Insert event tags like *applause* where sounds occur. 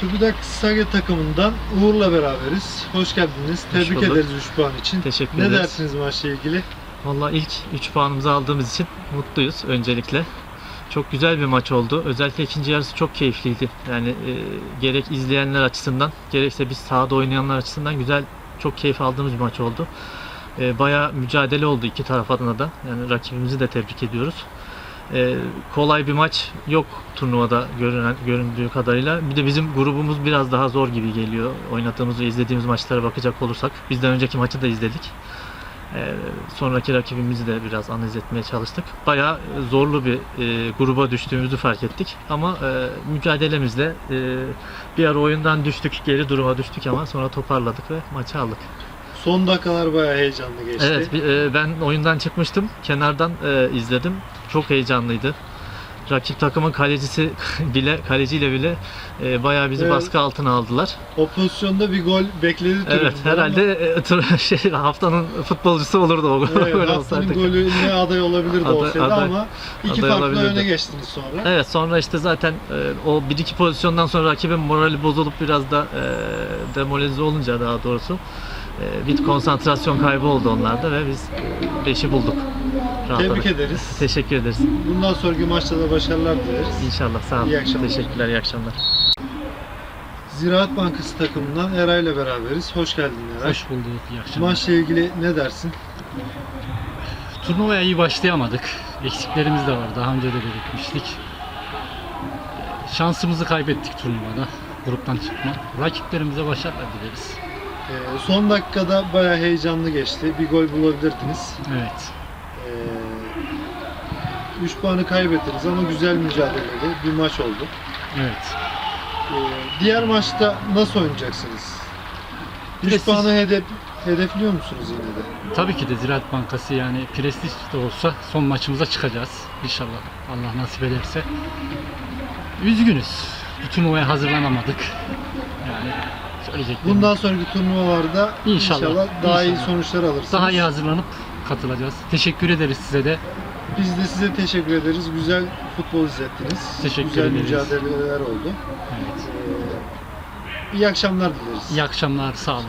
TÜBİTAK Sage takımından Uğur'la beraberiz. Hoş geldiniz. Tebrik bulduk. ederiz 3 puan için. Teşekkür ne ederiz. dersiniz maçla ilgili? Valla ilk 3 puanımızı aldığımız için mutluyuz öncelikle. Çok güzel bir maç oldu. Özellikle ikinci yarısı çok keyifliydi. Yani e, gerek izleyenler açısından gerekse biz sahada oynayanlar açısından güzel, çok keyif aldığımız bir maç oldu. E, bayağı mücadele oldu iki taraf adına da. Yani rakibimizi de tebrik ediyoruz. E, kolay bir maç yok turnuvada görünen göründüğü kadarıyla. Bir de bizim grubumuz biraz daha zor gibi geliyor. Oynadığımız ve izlediğimiz maçlara bakacak olursak. Bizden önceki maçı da izledik. Ee, sonraki rakibimizi de biraz analiz etmeye çalıştık. Bayağı e, zorlu bir e, gruba düştüğümüzü fark ettik. Ama e, mücadelemizle e, bir ara oyundan düştük, geri duruma düştük ama sonra toparladık ve maçı aldık. Son dakikalar bayağı heyecanlı geçti. Evet, e, ben oyundan çıkmıştım. Kenardan e, izledim. Çok heyecanlıydı. Rakip takımın kalecisi *laughs* bile, kaleciyle bile e, bayağı bizi Evet. baskı altına aldılar. O pozisyonda bir gol bekledi Evet, herhalde e, tur- *laughs* şey, haftanın futbolcusu olurdu o gol Evet, *laughs* haftanın golüne aday olabilirdi Aday- olsaydı aday- ama iki aday farklı olabilirdi. öne geçtiniz sonra. Evet sonra işte zaten e, o bir iki pozisyondan sonra rakibin morali bozulup biraz da e, demoralize olunca daha doğrusu bir konsantrasyon kaybı oldu onlarda ve biz 5'i bulduk. Rahatladık. Tebrik ederiz. Teşekkür ederiz. Bundan sonraki maçta da başarılar dileriz. İnşallah sağ olun. İyi akşamlar. Teşekkürler, iyi akşamlar. Ziraat Bankası takımından Eray'la beraberiz. Hoş geldin Eray. Hoş bulduk, iyi akşamlar. Maçla ilgili ne dersin? Turnuvaya iyi başlayamadık. Eksiklerimiz de var, daha önce de belirtmiştik. Şansımızı kaybettik turnuvada, gruptan çıkma. Rakiplerimize başarılar dileriz. Ee, son dakikada bayağı heyecanlı geçti. Bir gol bulabilirdiniz. Evet, Ee, 3 puanı kaybettiniz ama güzel mücadeleli bir maç oldu. evet. Ee, diğer maçta nasıl oynayacaksınız? 3 Prestij- puanı hedef, hedefliyor musunuz yine de? Tabii ki de Ziraat Bankası yani prestij de olsa son maçımıza çıkacağız. İnşallah Allah nasip ederse. Üzgünüz. Bu turnuvaya hazırlanamadık. Yani söyleyeceklerim. Bundan sonraki turnuvalarda İnşallah, inşallah, daha iyi inşallah. sonuçlar alırsınız. daha iyi hazırlanıp katılacağız. Teşekkür ederiz size de. Biz de size teşekkür ederiz. Güzel futbol izlettiniz. Teşekkür Güzel ederiz. mücadeleler oldu. Evet. Ee, iyi akşamlar dileriz. İyi akşamlar, sağ olun.